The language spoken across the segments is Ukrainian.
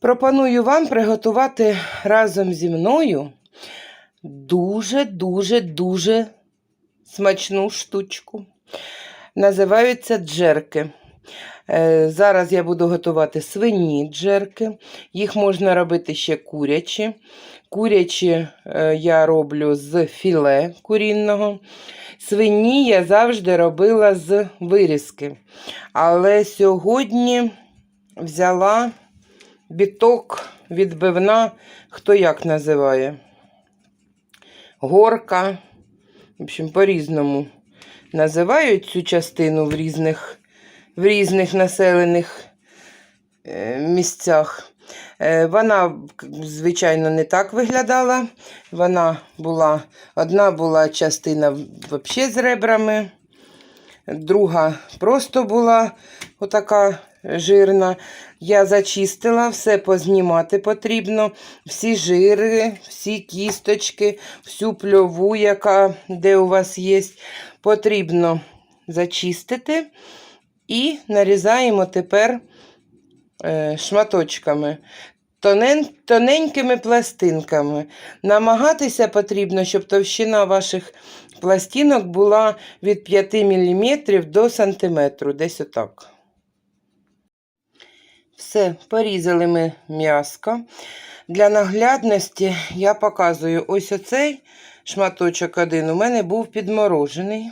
Пропоную вам приготувати разом зі мною дуже-дуже дуже смачну штучку. Називаються джерки. Е, Зараз я буду готувати свині джерки. Їх можна робити ще курячі. Курячі е, я роблю з філе курінного. Свині я завжди робила з вирізки. Але сьогодні взяла біток, відбивна, хто як називає. Горка. В общем, по-різному називають цю частину в різних, в різних населених е, місцях. Е, Вона, звичайно, не так виглядала. Вона була, одна була частина взагалі з ребрами, друга просто була отака жирна. Я зачистила, все познімати потрібно. Всі жири, всі кісточки, всю пльову, яка де у вас є, потрібно зачистити. І нарізаємо тепер е, шматочками, тонен, тоненькими пластинками. Намагатися потрібно, щоб товщина ваших пластинок була від 5 мм до сантиметру, десь отак. Все, порізали ми м'яско. Для наглядності я показую ось оцей шматочок один у мене був підморожений.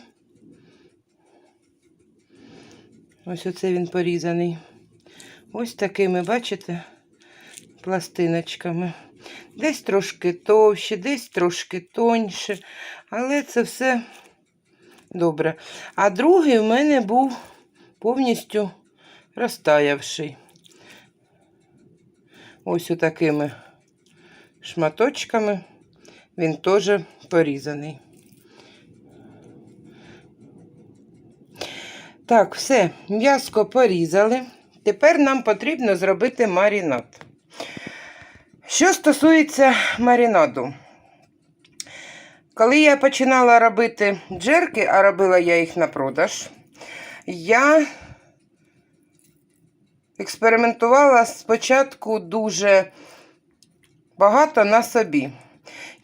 Ось оце він порізаний. Ось такими, бачите, пластиночками. Десь трошки товще, десь трошки тоньше, але це все добре. А другий в мене був повністю розтаявший. Ось такими шматочками він теж порізаний. Так, все, м'яско порізали. Тепер нам потрібно зробити маринад. Що стосується маринаду, коли я починала робити джерки, а робила я їх на продаж, я експериментувала спочатку дуже багато на собі.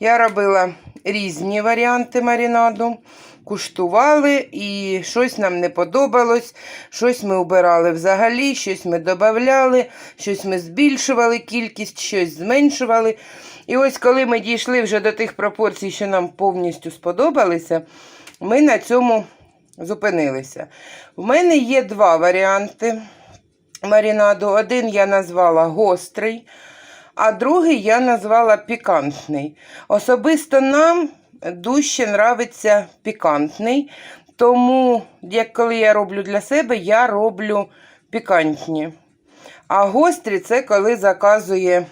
Я робила різні варіанти маринаду, куштували, і щось нам не подобалось, щось ми обирали взагалі, щось ми додавали, щось ми збільшували кількість, щось зменшували. І ось коли ми дійшли вже до тих пропорцій, що нам повністю сподобалися, ми на цьому зупинилися. В мене є два варіанти маринаду. Один я назвала гострий, а другий я назвала пікантний. Особисто нам дужче нравиться пікантний, тому, як коли я роблю для себе, я роблю пікантні. А гострі це коли заказує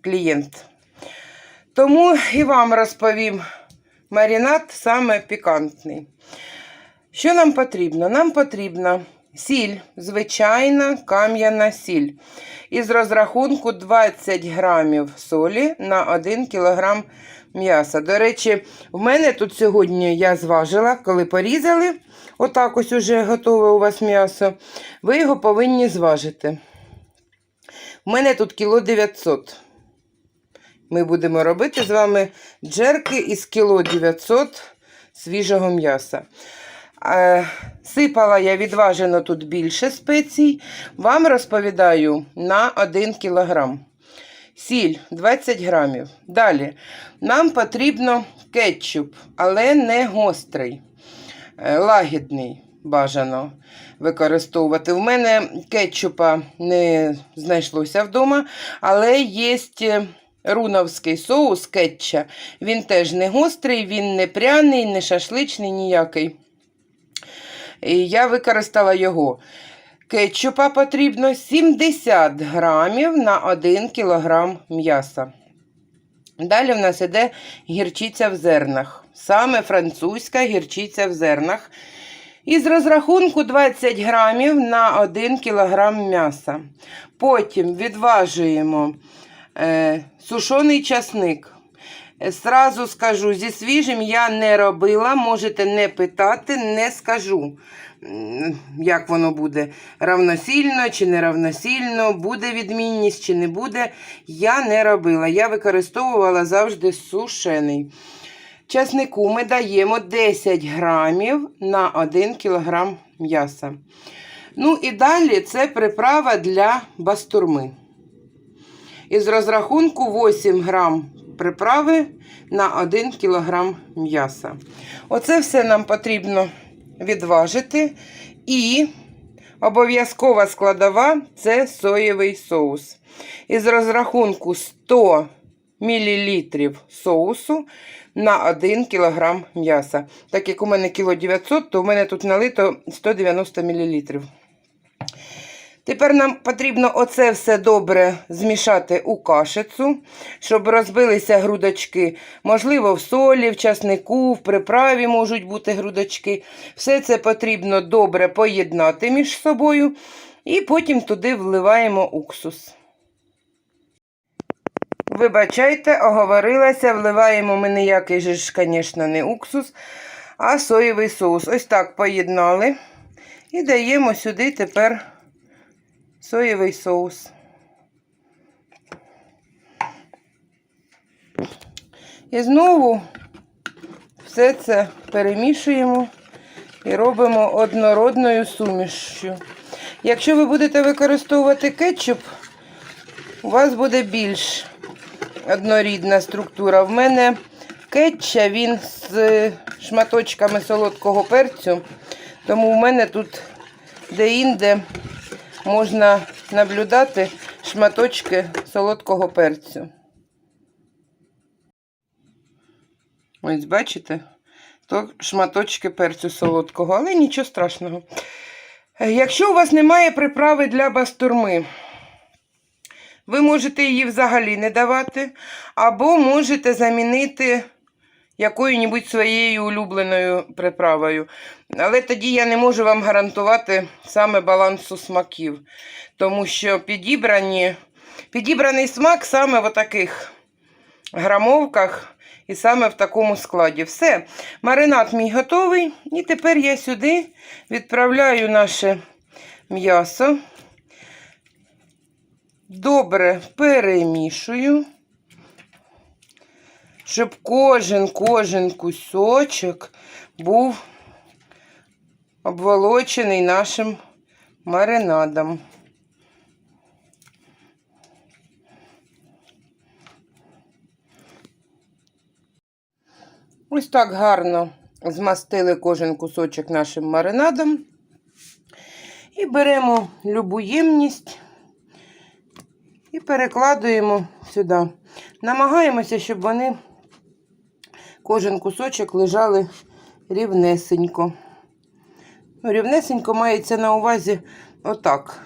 клієнт. Тому і вам розповім маринад саме пікантний. Що нам потрібно? Нам потрібна сіль, звичайна кам'яна сіль. Із розрахунку 20 грамів солі на 1 кг м'яса. До речі, в мене тут сьогодні я зважила, коли порізали, отак ось уже готове у вас м'ясо, ви його повинні зважити. У мене тут кіло 900. Ми будемо робити з вами джерки із кіло 900 свіжого м'яса. Е, Сипала я відважено тут більше спецій. Вам розповідаю на 1 кілограм. Сіль 20 грамів. Далі нам потрібно кетчуп, але не гострий, е, лагідний бажано використовувати. В мене кетчупа не знайшлося вдома, але є руновський соус кетча. Він теж не гострий, він не пряний, не шашличний, ніякий. Я використала його. Кетчупа потрібно 70 грамів на 1 кілограм м'яса. Далі в нас іде гірчиця в зернах. Саме французька гірчиця в зернах. Із розрахунку 20 грамів на 1 кілограм м'яса. Потім відважуємо е, сушений часник. Сразу скажу, зі свіжим я не робила, можете не питати, не скажу, як воно буде. Равносильно чи не равносильно, буде відмінність чи не буде. Я не робила. Я використовувала завжди сушений. Часнику ми даємо 10 грамів на 1 кілограм м'яса. Ну і далі це приправа для бастурми. Із розрахунку 8 грам приправи на 1 кг м'яса. Оце все нам потрібно відважити. І обов'язкова складова це соєвий соус. Із розрахунку 100 мл соусу на 1 кг м'яса. Так як у мене кіло 900, то у мене тут налито 190 мл. Тепер нам потрібно оце все добре змішати у кашицю, щоб розбилися грудочки. Можливо, в солі, в часнику, в приправі можуть бути грудочки. Все це потрібно добре поєднати між собою. І потім туди вливаємо уксус. Вибачайте, оговорилася, вливаємо ми ніякий же ж, звісно, не уксус, а соєвий соус. Ось так поєднали. І даємо сюди тепер соєвий соус. І знову все це перемішуємо і робимо однородною сумішю. Якщо ви будете використовувати кетчуп, у вас буде більш однорідна структура. В мене кетча, він з шматочками солодкого перцю, тому в мене тут де-інде можна наблюдати шматочки солодкого перцю. Ось, бачите? То шматочки перцю солодкого, але нічого страшного. Якщо у вас немає приправи для бастурми, ви можете її взагалі не давати, або можете замінити якою-небудь своєю улюбленою приправою. Але тоді я не можу вам гарантувати саме балансу смаків, тому що підібрані, підібраний смак саме в таких грамовках і саме в такому складі. Все, маринад мій готовий. І тепер я сюди відправляю наше м'ясо. Добре перемішую, щоб кожен кожен кусочок був обволочений нашим маринадом. Ось так гарно змастили кожен кусочок нашим маринадом. І беремо любу ємність і перекладуємо сюди. Намагаємося, щоб вони кожен кусочок лежали рівнесенько. Ну, рівнесенько мається на увазі отак.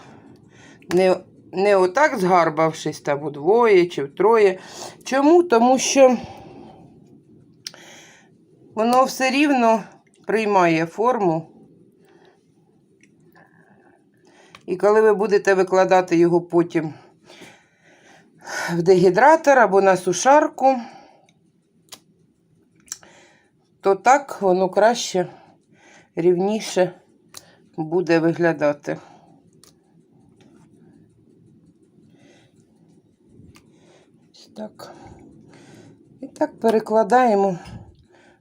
Не, не отак згарбавшись, там удвоє чи втроє. Чому? Тому що воно все рівно приймає форму. І коли ви будете викладати його потім в дегідратор або на сушарку, то так воно краще, рівніше буде виглядати. Ось так. І так перекладаємо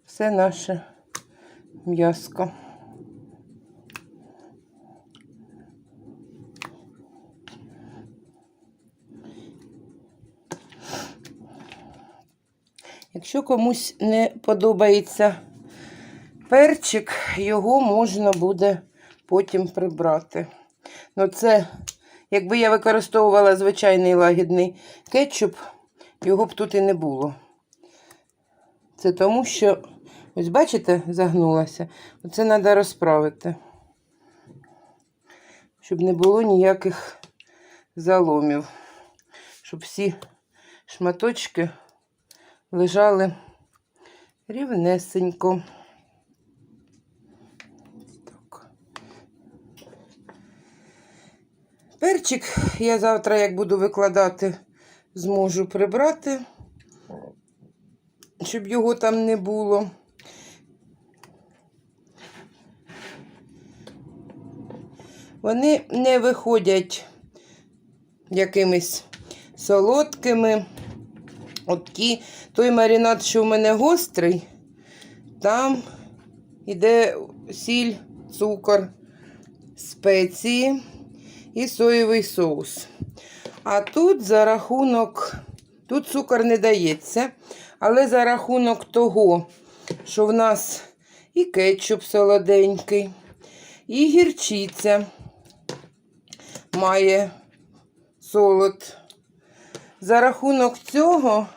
все наше м'яско. Якщо комусь не подобається перчик, його можна буде потім прибрати. Ну, це, якби я використовувала звичайний лагідний кетчуп, його б тут і не було. Це тому, що, ось бачите, загнулася. Оце треба розправити, щоб не було ніяких заломів, щоб всі шматочки лежали рівнесенько. Так. Перчик я завтра, як буду викладати, зможу прибрати. щоб його там не було. Вони не виходять якимись солодкими. От той маринад, що в мене гострий, там іде сіль, цукор, спеції і соєвий соус. А тут за рахунок, тут цукор не дається, але за рахунок того, що в нас і кетчуп солоденький, і гірчиця має солод. За рахунок цього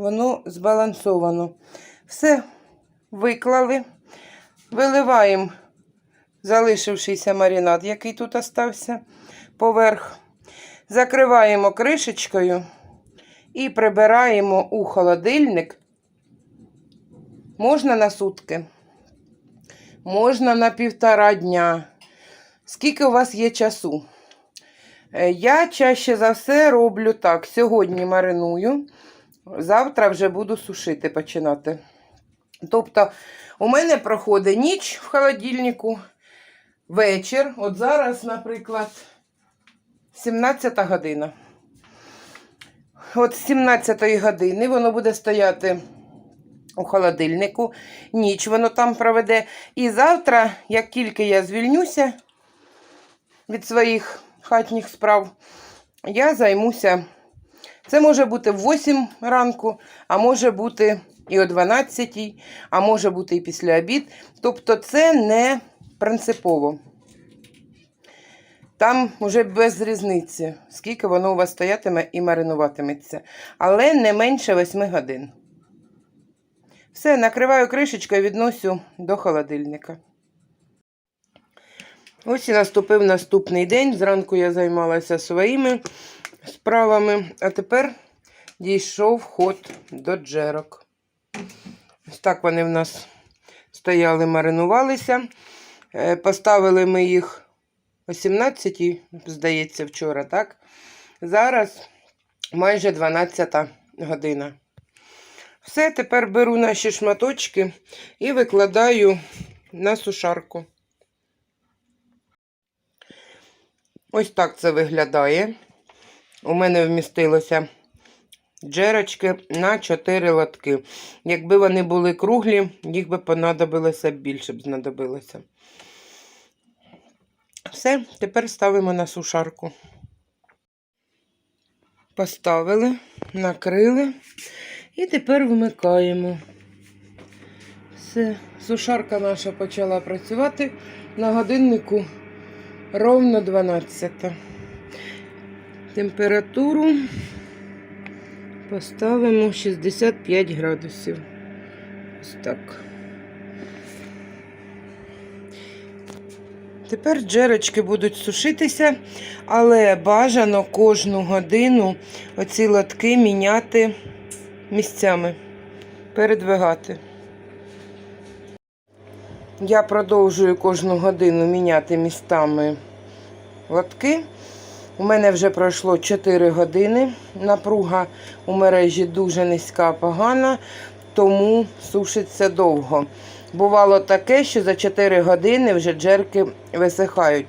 воно збалансовано. Все виклали, виливаємо залишившийся маринад, який тут остався поверх. Закриваємо кришечкою і прибираємо у холодильник. Можна на сутки, можна на півтора дня. Скільки у вас є часу? Е, Я чаще за все роблю так. Сьогодні мариную, завтра вже буду сушити починати. Тобто, у мене проходить ніч в холодильнику, вечір. От зараз, наприклад, 17 година. От з 17 години воно буде стояти у холодильнику, ніч воно там проведе. І завтра, як тільки я звільнюся від своїх хатніх справ, я займуся. Це може бути в 8 ранку, а може бути і о 12, а може бути і після обід. Тобто це не принципово. Там вже без різниці, скільки воно у вас стоятиме і маринуватиметься. Але не менше 8 годин. Все, накриваю кришечкою, відносю до холодильника. Ось і наступив наступний день. Зранку я займалася своїми справами, а тепер дійшов ход до джерок. Ось так вони в нас стояли, маринувалися. Е, Поставили ми їх о 17, здається, вчора, так? Зараз майже 12 година. Все, тепер беру наші шматочки і викладаю на сушарку. Ось так це виглядає. У мене вмістилося джерочки на 4 лотки. Якби вони були круглі, їх би понадобилося більше б знадобилося. Все, тепер ставимо на сушарку. Поставили, накрили і тепер вмикаємо. Все, сушарка наша почала працювати на годиннику ровно 12. Температуру поставимо 65 градусів. Ось так. Тепер джерочки будуть сушитися, але бажано кожну годину оці лотки міняти місцями, передвигати. Я продовжую кожну годину міняти містами лотки. У мене вже пройшло 4 години. Напруга у мережі дуже низька, погана, тому сушиться довго. Бувало таке, що за 4 години вже джерки висихають.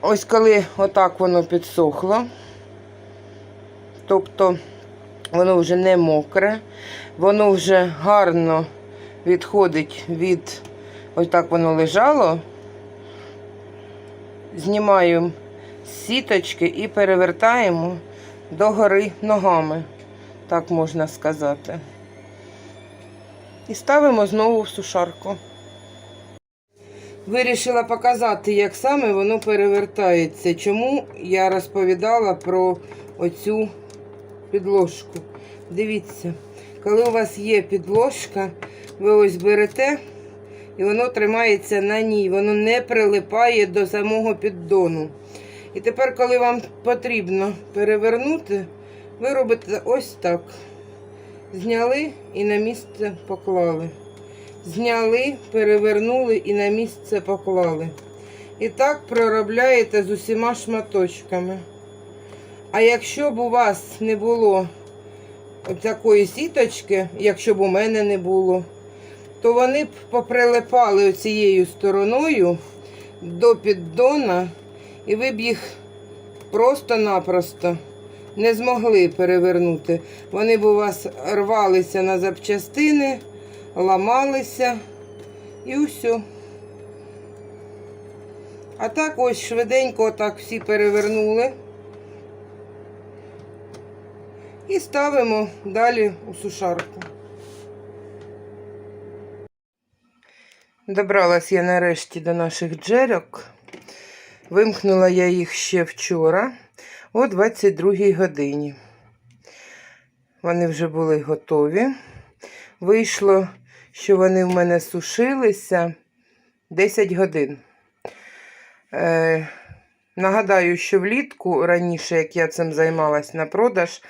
Ось коли отак воно підсохло, тобто воно вже не мокре, воно вже гарно відходить від ось так воно лежало. Знімаю сіточки і перевертаємо догори ногами, так можна сказати. І ставимо знову в сушарку. Вирішила показати, як саме воно перевертається. Чому я розповідала про оцю підложку. Дивіться, коли у вас є підложка, ви ось берете і воно тримається на ній, воно не прилипає до самого піддону. І тепер, коли вам потрібно перевернути, ви робите ось так. Зняли і на місце поклали. Зняли, перевернули і на місце поклали. І так проробляєте з усіма шматочками. А якщо б у вас не було такої сіточки, якщо б у мене не було, то вони б поприлипали цією стороною до піддона, і ви б їх просто-напросто не змогли перевернути. Вони б у вас рвалися на запчастини, ламалися і все. А так ось швиденько так всі перевернули. І ставимо далі у сушарку. Добралась я нарешті до наших джерок. Вимкнула я їх ще вчора о 22 годині. Вони вже були готові. Вийшло, що вони в мене сушилися 10 годин. Е, нагадаю, що влітку, раніше, як я цим займалась на продаж,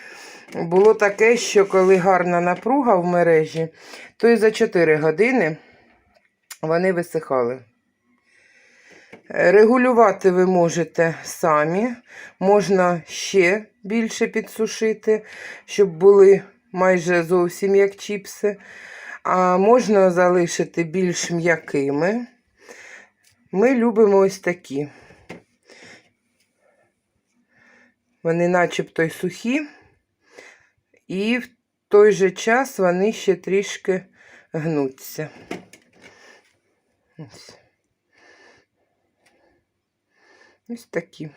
було таке, що коли гарна напруга в мережі, то і за 4 години вони висихали. Регулювати ви можете самі, можна ще більше підсушити, щоб були майже зовсім як чіпси, а можна залишити більш м'якими. Ми любимо ось такі. Вони начебто й сухі, і в той же час вони ще трішки гнуться. Ось. Ось такі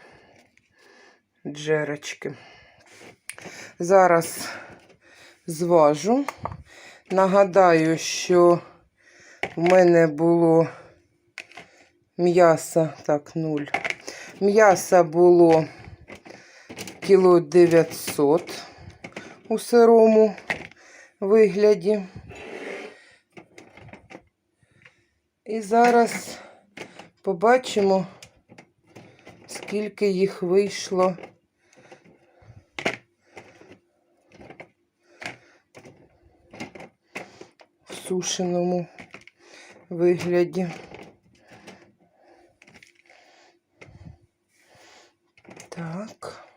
джерочки. Зараз зважу. Нагадаю, що в мене було м'яса, так, нуль. М'яса було кіло 900 у сирому вигляді. І зараз побачимо, скільки їх вийшло. Сушеному вигляді. Так.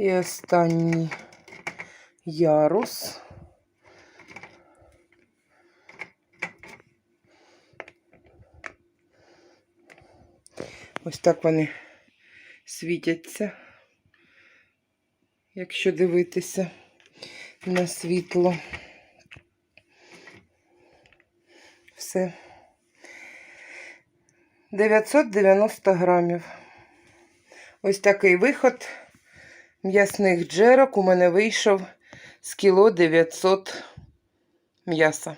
І останній ярус. Ось так вони світяться, якщо дивитися на світло. Все. 990 грамів. Ось такий виход м'ясних джерок у мене вийшов з кіло 900 м'яса.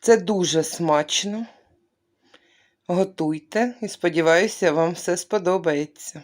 Це дуже смачно. Готуйте і сподіваюся, вам все сподобається.